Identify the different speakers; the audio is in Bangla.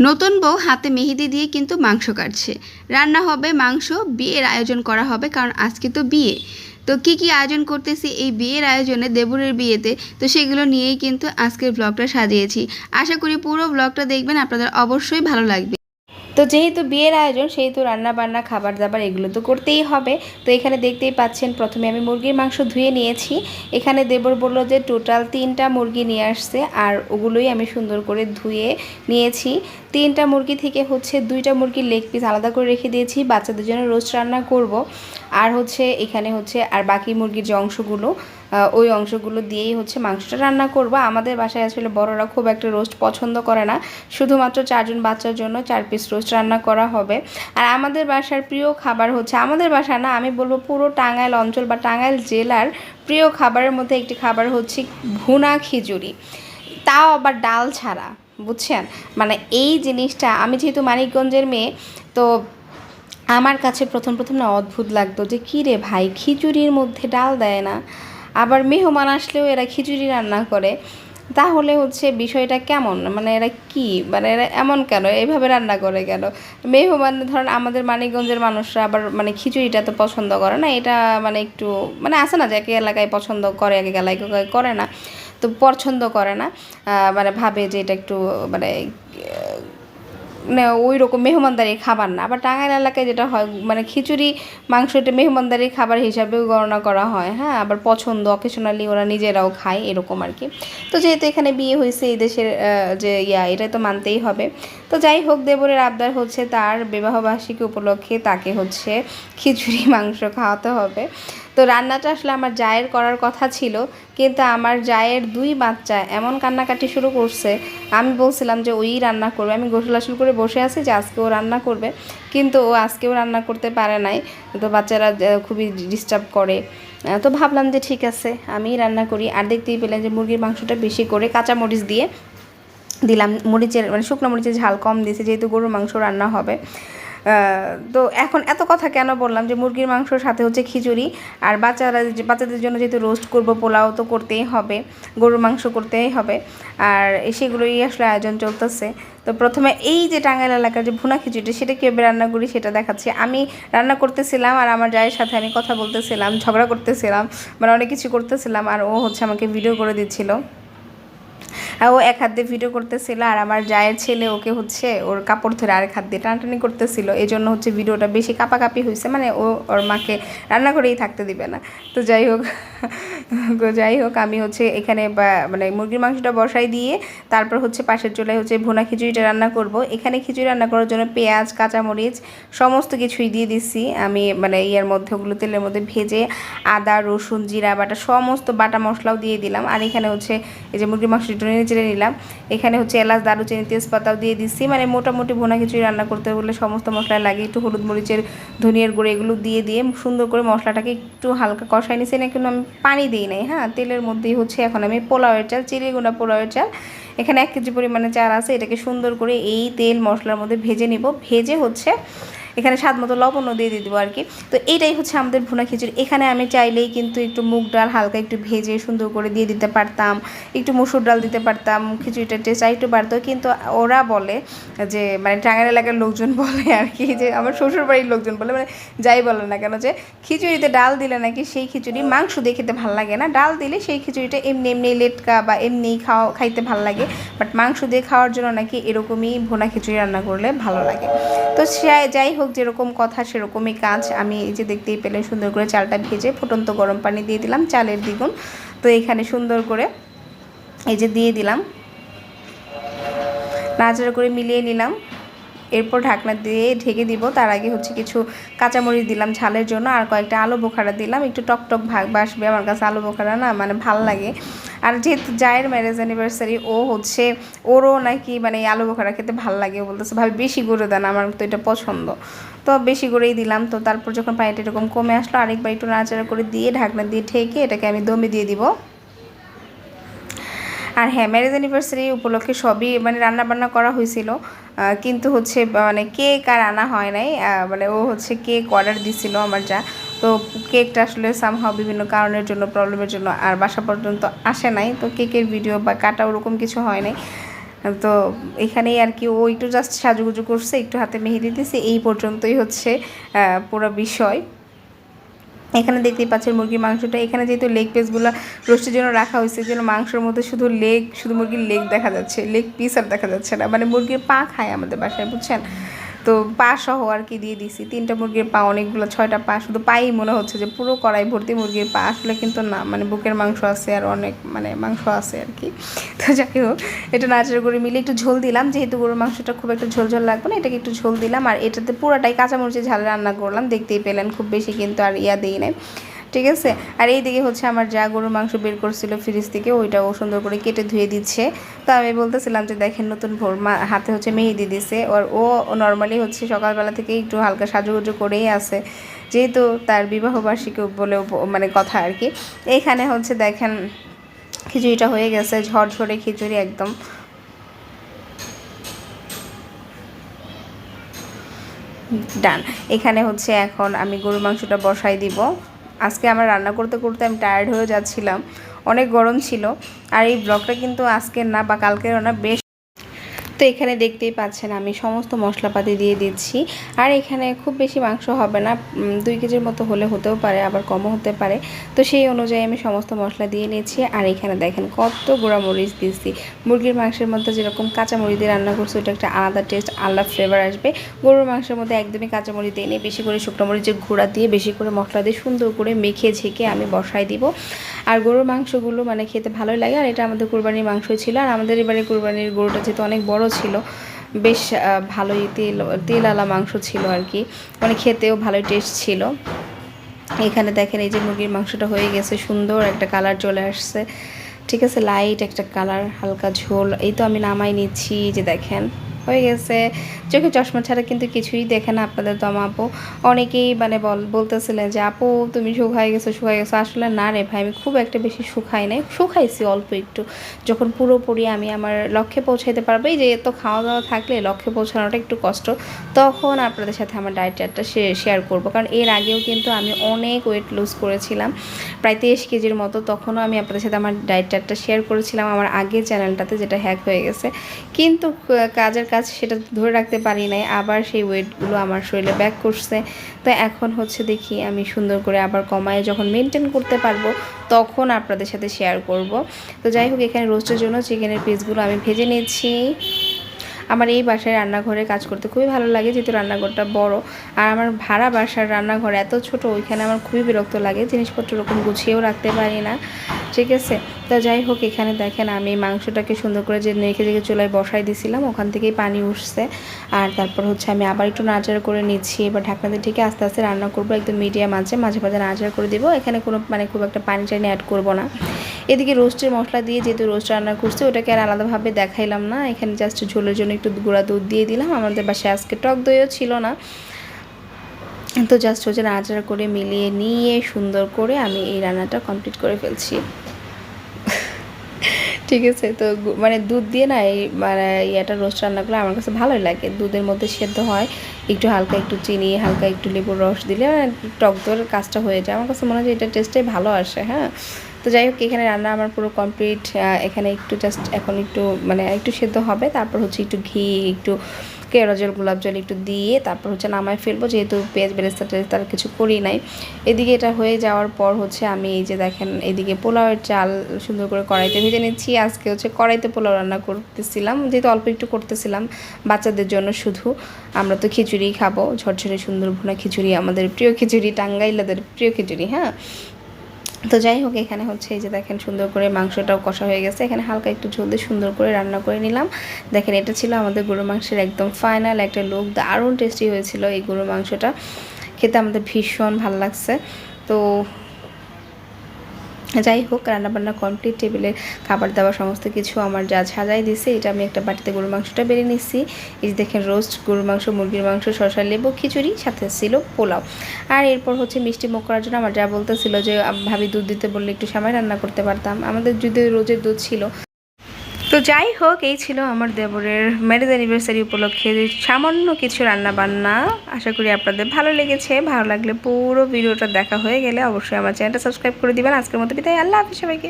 Speaker 1: নতুন বউ হাতে মেহেদি দিয়ে কিন্তু মাংস কাটছে। রান্না হবে মাংস, বিয়ের আয়োজন করা হবে কারণ আজকে তো বিয়ে। তো কি কি আয়োজন করতেছি এই বিয়ের আয়োজনে দেবরের বিয়েতে, তো সেগুলো নিয়েই কিন্তু আজকের ব্লগটা সাজিয়েছি। আশা করি পুরো ব্লগটা দেখবেন, আপনাদের অবশ্যই ভালো লাগবে। তো যেহেতু বিয়ের আয়োজন, সেহেতু রান্না বান্না খাবার দাবার এগুলো তো করতেই হবে। তো এখানে দেখতেই পাচ্ছেন, প্রথমে আমি মুরগির মাংস ধুয়ে নিয়েছি। এখানে দেবর বলল যে টোটাল তিনটা মুরগি নিয়ে আসছে আর ওগুলোই আমি সুন্দর করে ধুয়ে নিয়েছি। তিনটা মুরগি থেকে হচ্ছে দুইটা মুরগির লেগ পিস আলাদা করে রেখে দিয়েছি। বাচ্চাদের জন্য রোস্ট রান্না করব। আর হচ্ছে এখানে হচ্ছে আর বাকি মুরগির যে অংশগুলো ওই অংশগুলো দিয়েই হচ্ছে মাংসটা রান্না করব। আমাদের বাসায় আসলে বড়রা খুব একটা রোস্ট পছন্দ করে না। শুধুমাত্র চারজন বাচ্চার জন্য চার পিস রোস্ট রান্না করা হবে। আর আমাদের বাসার প্রিয় খাবার হচ্ছে, আমাদের বাসা না, আমি বলব পুরো টাঙ্গাইল অঞ্চল বা টাঙ্গাইল জেলার প্রিয় খাবারের মধ্যে একটি খাবার হচ্ছে ভুনা খিচুড়ি। তাও আবার ডাল ছাড়া, বুঝছেন? মানে এই জিনিসটা, আমি যেহেতু মানিকগঞ্জের মেয়ে, তো আমার কাছে প্রথম প্রথম না অদ্ভুত লাগতো যে কী রে ভাই, খিচুড়ির মধ্যে ডাল দেয় না? আবার মেহমান আসলেও এরা খিচুড়ি রান্না করে। তাহলে হচ্ছে বিষয়টা কেমন? মানে এরা কি? মানে এরা এমন কেন? এইভাবে রান্না করে কেন? মেহমান, ধরেন আমাদের মানিকগঞ্জের মানুষরা আবার মানে খিচুড়িটা তো পছন্দ করে না, এটা মানে একটু মানে আছে না যে এক এলাকায় পছন্দ করে, এক এলাকায় করে না, তো পছন্দ করে না মানে ভাবে যে এটা একটু মানে মানে ওই রকম মেহমানদারির খাবার না। আবার টাঙ্গাইল এলাকায় যেটা হয় মানে খিচুড়ি, মাংস এটা মেহমানদারির খাবার হিসাবেও গণনা করা হয় হ্যাঁ? আবার পছন্দ অকেশনালি ওরা নিজেরাও খায় এরকম আর কি। তো যেহেতু এখানে বিয়ে হয়েছে, এই দেশের যে ইয়া, এটা তো মানতেই হবে। তো যাই হোক, দেবরের আবদার হচ্ছে তার বিবাহবার্ষিকী উপলক্ষে তাকে হচ্ছে খিচুড়ি, মাংস খাওয়াতে হবে। তো রান্নাটা আসলে আমার জায়ের করার কথা ছিল কিন্তু আমার জায়ের দুই বাচ্চা এমন কান্নাকাটি শুরু করছে। আমি বলছিলাম যে, ওই রান্না করবে। আমি গোসল আসল করে বসে আছি যে, আজকে ও রান্না করবে। কিন্তু ও আজকেও রান্না করতে পারে নাই। তো বাচ্চারা খুবই ডিস্টার্ব করে। তো ভাবলাম যে, ঠিক আছে আমি রান্না করি। আর দেখতেই পেলাম যে, মুরগির মাংসটা বেশি করে কাঁচা মরিচ দিয়ে দিলাম। মরিচের মানে শুকনো মরিচের ঝাল কম দিয়েছে, যেহেতু গরুর মাংস রান্না হবে। তো এখন এত কথা কেন বললাম যে মুরগির মাংসর সাথে হচ্ছে খিচুড়ি, আর বাচ্চারা বাচ্চাদের জন্য যেহেতু রোস্ট করব, পোলাও তো করতেই হবে, গরুর মাংস করতেই হবে, আর সেগুলোই আসলে আয়োজন চলতেছে। তো প্রথমে এই যে টাঙ্গাইল এলাকার যে ভুনা খিচুড়িটা, সেটা কীভাবে রান্না করি সেটা দেখাচ্ছি। আমি রান্না করতেছিলাম আর আমার জায়ের সাথে আমি কথা বলতেছিলাম, ঝগড়া করতেছিলাম মানে অনেক কিছু করতেছিলাম, আর ও হচ্ছে আমাকে ভিডিও করে দিচ্ছিল। ও এক হাত দিয়ে ভিডিও করতেছিল আর আমার জায়ের ছেলে ওকে হচ্ছে ওর কাপড় ধরে আরেক হাত দিয়ে টানটানি করতেছিল। এই জন্য হচ্ছে ভিডিওটা বেশি কাপাকাপি হয়েছে মানে ও ওর মাকে রান্না করেই থাকতে দিবে না। তো যাই হোক যাই হোক, আমি হচ্ছে এখানে মানে মুরগির মাংসটা বসাই দিয়ে তারপর হচ্ছে পাশের চুলায় হচ্ছে ভুনা খিচুড়িটা রান্না করব। এখানে খিচুড়ি রান্না করার জন্য পেঁয়াজ, কাঁচামরিচ সমস্ত কিছুই দিয়ে দিচ্ছি আমি মানে ইয়ের মধ্যে ওগুলো তেলের মধ্যে ভেজে আদা, রসুন, জিরা, বাটা সমস্ত বাটা মশলাও দিয়ে দিলাম। আর এখানে হচ্ছে এই যে মুরগির মাংসটা চেড়ে নিলাম। এখানে হচ্ছে এলাচ, দারুচিনি, তেজপাতাও দিয়ে দিচ্ছি। মানে মোটামুটি ভুনা খিচুড়ি রান্না করতে বললে সমস্ত মশলা লাগে। একটু হলুদ মরিচের, ধনিয়ার গুঁড়ো এগুলো দিয়ে দিয়ে সুন্দর করে মশলাটাকে একটু হালকা কষাই নিছি। না কিন্তু আমি পানি দিই নাই হ্যাঁ? তেলের মধ্যেই হচ্ছে এখন আমি পোলাওয়ের চাল চিড়িগুঁড়া পোলাওয়ের চাল। এখানে এক কেজি পরিমাণে চাল আছে। এটাকে সুন্দর করে এই তেল মশলার মধ্যে ভেজে নেব। ভেজে হচ্ছে এখানে স্বাদ মতো লবণও দিয়ে দিয়ে দেবো আর কি। তো এইটাই হচ্ছে আমাদের ভুনা খিচুড়ি। এখানে আমি চাইলেই কিন্তু একটু মুগ ডাল হালকা একটু ভেজে সুন্দর করে দিয়ে দিতে পারতাম, একটু মুসুর ডাল দিতে পারতাম, খিচুড়িটা টেস্ট একটু বাড়তো। কিন্তু ওরা বলে যে মানে টাঙ্গাইল এলাকার লোকজন বলে আর কি যে, আমার শ্বশুর বাড়ির লোকজন বলে মানে যাই বলে না কেন যে, খিচুড়িতে ডাল দিলে নাকি সেই খিচুড়ি মাংস দিয়ে খেতে ভালো লাগে না। ডাল দিলে সেই খিচুড়িটা এমনি এমনি লেটকা বা এমনিই খাওয়া, খাইতে ভালো লাগে। বাট মাংস দিয়ে খাওয়ার জন্য নাকি এরকমই ভোনা খিচুড়ি রান্না করলে ভালো লাগে। তো সে- যাই যেরকম কথা, সেরকমই কাজ। আমি এই যে দেখতেই পেলে সুন্দর করে চালটা ভেজে ফুটন্ত গরম পানি দিয়ে দিলাম, চালের দ্বিগুণ। তো এখানে সুন্দর করে এই যে দিয়ে দিলাম। নাড়াচাড়া করে মিলিয়ে নিলাম। এরপর ঢাকনা দিয়ে ঢেকে দিব। তার আগে হচ্ছে কিছু কাঁচামরিচ দিলাম ঝালের জন্য আর কয়েকটা আলু বোখারা দিলাম। একটু টক টক ভাগ বাসবে আমার কাছে আলু বোখারা না মানে ভালো লাগে। আর যেহেতু জায়ের ম্যারেজ অ্যানিভার্সারি ও হচ্ছে ওরও নাকি মানে এই আলু বোখারা খেতে ভালো লাগে। বলতেছে, ভাবে, বেশি করে দেন, আমার তো এটা পছন্দ। তো বেশি করেই দিলাম। তো তারপর যখন পানিটা এরকম কমে আসলো, আরেকবার একটু নাড়াচাড়া করে দিয়ে ঢাকনা দিয়ে ঢেকে এটাকে আমি দমে দিয়ে দিব। আর হ্যাঁ ম্যারেজ অ্যানিভার্সারি উপলক্ষে সবই মানে রান্না বান্না করা হয়েছিল। কিন্তু হচ্ছে মানে কেক আর আনা হয় নাই। মানে ও হচ্ছে কেক অর্ডার দিছিল আমার যা। তো কেকটা আসলে সামহাও বিভিন্ন কারণের জন্য প্রবলেমের জন্য আর বাসা পর্যন্ত আসে নাই। তো কেকের ভিডিও বা কাটা ওরকম কিছু হয় নাই।
Speaker 2: তো এখানেই আর কি ও একটু জাস্ট সাজুগুজু করছে, একটু হাতে মেহেদি দিছে। এই পর্যন্তই হচ্ছে পুরো বিষয়। এখানে দেখতেই পাচ্ছেন মুরগির মাংসটা। এখানে যেহেতু লেগ পিসগুলো রোস্টের জন্য রাখা হয়েছে, যেন মাংসের মধ্যে শুধু লেগ শুধু মুরগির লেগ দেখা যাচ্ছে লেগ পিস আর দেখা যাচ্ছে না। মানে মুরগির পা খায় আমাদের বাসায়, বুঝছেন? তো পা সহ আর কি দিয়ে দিছি। তিনটা মুরগির পা অনেকগুলো, ছয়টা পা। শুধু পাই মনে হচ্ছে যে পুরো কড়াই ভর্তি মুরগির পা। আসলে কিন্তু না মানে বুকের মাংস আছে আর অনেক মানে মাংস আছে আর কি। তো যাকে হোক, এটা নাচের গুঁড়ি মিলে একটু ঝোল দিলাম। যেহেতু গরুর মাংসটা খুব একটা ঝোল ঝোল লাগবে না, এটাকে একটু ঝোল দিলাম। আর এটাতে পুরোটাই কাঁচামরিচের ঝাল রান্না করলাম। দেখতেই পেলেন খুব বেশি কিন্তু আর ইয়া দিই নাই। ঠিক আছে? আর এইদিকে হচ্ছে আমার যা গরুর মাংস বের করছিল ফ্রিজ থেকে ওইটা ও সুন্দর করে কেটে ধুয়ে দিচ্ছে। তো আমি বলতেছিলাম যে, দেখেন নতুন ভোর হাতে হচ্ছে মেহেদি দিছে। আর ও নর্মালি হচ্ছে সকালবেলা থেকে একটু হালকা সাজুগুজু করেই আছে। যেহেতু তার বিবাহবার্ষিকী বলে মানে কথা আর কি। এইখানে হচ্ছে দেখেন, খিচুড়িটা হয়ে গেছে, ঝরঝরে খিচুড়ি একদম। ডান এখানে হচ্ছে এখন আমি গরুর মাংসটা বসাই দিব। আজকে আমার রান্না করতে করতে আমি টায়ার্ড হয়ে যাচ্ছিলাম। অনেক গরম ছিল। আর এই ব্লগটা কিন্তু আজকের না, বা কালকেরও না বেশ তো এখানে দেখতেই পাচ্ছেন আমি সমস্ত মশলাপাতি দিয়ে দিচ্ছি। আর এখানে খুব বেশি মাংস হবে না দুই কেজির মতো হলে হতেও পারে, আবার কমও হতে পারে। তো সেই অনুযায়ী আমি সমস্ত মশলা দিয়ে নিয়েছি। আর এখানে দেখেন কত মরিচ দিয়েছি। মুরগির মাংসের মধ্যে যেরকম কাঁচা মরিচ দিয়ে রান্না করছি, ওটা একটা আলাদা টেস্ট আলাদা ফ্লেভার আসবে। গরুর মাংসের মধ্যে একদমই কাঁচা মরিচ দিয়ে নিয়ে বেশি করে শুকনো মরিচের গুঁড়া দিয়ে বেশি করে মশলা দিয়ে সুন্দর করে মেখে ঝেঁকে আমি বসাই দিব। আর গরুর মাংসগুলো মানে খেতে ভালোই লাগে, আর এটা আমাদের কুরবানির মাংস ছিল। আর আমাদের এবারে কুরবানির গরুটা যেহেতু অনেক বড় ছিল। বেশ ভালোই তেল তেলালা মাংস ছিল আর কি। মানে খেতেও ভালোই টেস্ট ছিল। এখানে দেখেন এই যে মুরগির মাংসটা হয়ে গেছে, সুন্দর একটা কালার চলে আসছে। ঠিক আছে লাইট একটা কালার হালকা ঝোল, এই তো আমি নামাই নিচ্ছি যে দেখেন। হয়ে গেছে। চোখে চশমা ছাড়া কিন্তু কিছুই দেখে না আপনাদের দম আপু। অনেকেই মানে বল, বলতেছিলেন যে, আপু, তুমি শুকাই গেছো শুকাই গেছো। আসলে না রে ভাই, আমি খুব একটা বেশি শুকাই নাই। শুকাইছি অল্প একটু। যখন পুরোপুরি আমি আমার লক্ষ্যে পৌঁছাইতে পারব, এই যে এত খাওয়া দাওয়া থাকলে লক্ষ্যে পৌঁছানোটা একটু কষ্ট, তখন আপনাদের সাথে আমার ডায়েট চার্টটা শেয়ার করব। কারণ এর আগেও কিন্তু আমি অনেক ওয়েট লুজ করেছিলাম, প্রায় তেইশ কেজির মতো। তখনও আমি আপনাদের সাথে আমার ডায়েট চার্টটা শেয়ার করেছিলাম, আমার আগের চ্যানেলটাতে যেটা হ্যাক হয়ে গেছে। কিন্তু কাজের কাজ সেটা ধরে রাখতে পারি নাই, আবার সেই ওয়েটগুলো আমার শরীরে ব্যাক করছে। তো এখন হচ্ছে দেখি আমি সুন্দর করে আবার কমায়, যখন মেনটেন করতে পারব তখন আপনাদের সাথে শেয়ার করব। তো যাই হোক, এখানে রোস্টের জন্য চিকেনের পিসগুলো আমি ভেজে নিচ্ছি। আমার এই বাসায় রান্নাঘরে কাজ করতে খুবই ভালো লাগে, যেহেতু রান্নাঘরটা বড়। আর আমার ভাড়া বাসার রান্নাঘর এত ছোট, ওইখানে আমার খুবই বিরক্ত লাগে, জিনিসপত্র ওরকম গুছিয়েও রাখতে পারি না। ঠিক আছে? তো যাই হোক, এখানে দেখেন আমি মাংসটাকে সুন্দর করে যে নেখে জেগে চুলায় বসাই দিছিলাম, ওখান থেকেই পানি উঠছে। আর তারপর হচ্ছে আমি আবার একটু নাড়াচাড়া করে নিচ্ছি, এবার ঢাকনাতে ঠিকই আস্তে আস্তে রান্না করব, একদম মিডিয়াম আছে, মাঝে মাঝে নাড়াচাড়া করে দিব। এখানে কোনো মানে খুব একটা পানি টানি অ্যাড করব না। এদিকে রোস্টের মশলা দিয়ে যেহেতু রোস্ট রান্না করছি, ওটাকে আর আলাদাভাবে দেখাইলাম না। এখানে জাস্ট ঝোলের জন্য একটু গুঁড়া দুধ দিয়ে দিলাম। আমাদের বাসায় আজকে টক দইও ছিল না। তো জাস্ট হচ্ছে নাড়াচাড়া করে মিলিয়ে নিয়ে সুন্দর করে আমি এই রান্নাটা কমপ্লিট করে ফেলছি। ঠিক আছে? তো মানে দুধ দিয়ে না এই মানে ইয়েটা রোস্ট রান্না করলে আমার কাছে ভালোই লাগে। দুধের মধ্যে সেদ্ধ হয়। একটু হালকা একটু চিনি, হালকা একটু লেবুর রস দিলে মানে টক দইয়ের কাজটা হয়ে যায়। আমার কাছে মনে হয় এটা টেস্টটাই ভালো আসে হ্যাঁ? তো যাই হোক, এখানে রান্না আমার পুরো কমপ্লিট এখানে একটু জাস্ট এখন একটু মানে একটু সেদ্ধ হবে, তারপর হচ্ছে একটু ঘি, একটু কেওড়া জল, গোলাপ জল একটু দিয়ে তারপর হচ্ছে নামায় ফেলব, যেহেতু পেঁয়াজ, বেরেস্তা টেরেস্তা আর কিছু করি নাই। এদিকে এটা হয়ে যাওয়ার পর হচ্ছে আমি এই যে দেখেন, এদিকে পোলাওয়ের চাল সুন্দর করে কড়াইতে ভেজে নিচ্ছি। আজকে হচ্ছে কড়াইতে পোলাও রান্না করতেছিলাম, যেহেতু অল্প একটু করতেছিলাম, বাচ্চাদের জন্য শুধু। আমরা তো খিচুড়ি খাব, ঝরঝরে সুন্দর ভুনা খিচুড়ি, আমাদের প্রিয় খিচুড়ি, টাঙ্গাইলাদের প্রিয় খিচুড়ি হ্যাঁ? তো যাই হোক, এখানে হচ্ছে এই যে দেখেন সুন্দর করে মাংসটাও কষা হয়ে গেছে। এখানে হালকা একটু ঝোল দিয়ে সুন্দর করে রান্না করে নিলাম। দেখেন এটা ছিল আমাদের গরু মাংসের একদম ফাইনাল একটা লোক দারুণ টেস্টি হয়েছিল এই গরু মাংসটা। খেতে আমাদের ভীষণ ভালো লাগছে। তো যাই হোক, রান্নাবান্না কমপ্লিট টেবিলের খাবার দাবার সমস্ত কিছু আমার যা সাজাই দিছে, এটা আমি একটা বাটিতে গরুর মাংসটা বেড়ে নিচ্ছি এই যে দেখেন রোস্ট গরুর মাংস, মুরগির মাংস, শসা, লেবু, খিচুড়ি, সাথে ছিল পোলাও। আর এরপর হচ্ছে মিষ্টি মুখ করার জন্য আমার যা বলতেছিল যে ভাবি দুধ দিতে বললে একটু সময় রান্না করতে পারতাম। আমাদের যদি রোজের দুধ ছিল তো যাই হোক, এই ছিল আমার দেবরের ম্যারেজ অ্যানিভার্সারি উপলক্ষে সামান্য কিছু রান্না বান্না আশা করি আপনাদের ভালো লেগেছে। ভালো লাগলে পুরো ভিডিওটা দেখা হয়ে গেলে অবশ্যই আমার চ্যানেলটা সাবস্ক্রাইব করে দিবেন। আজকের মতো বিদায়। আল্লাহ হাফিজ সবাইকে।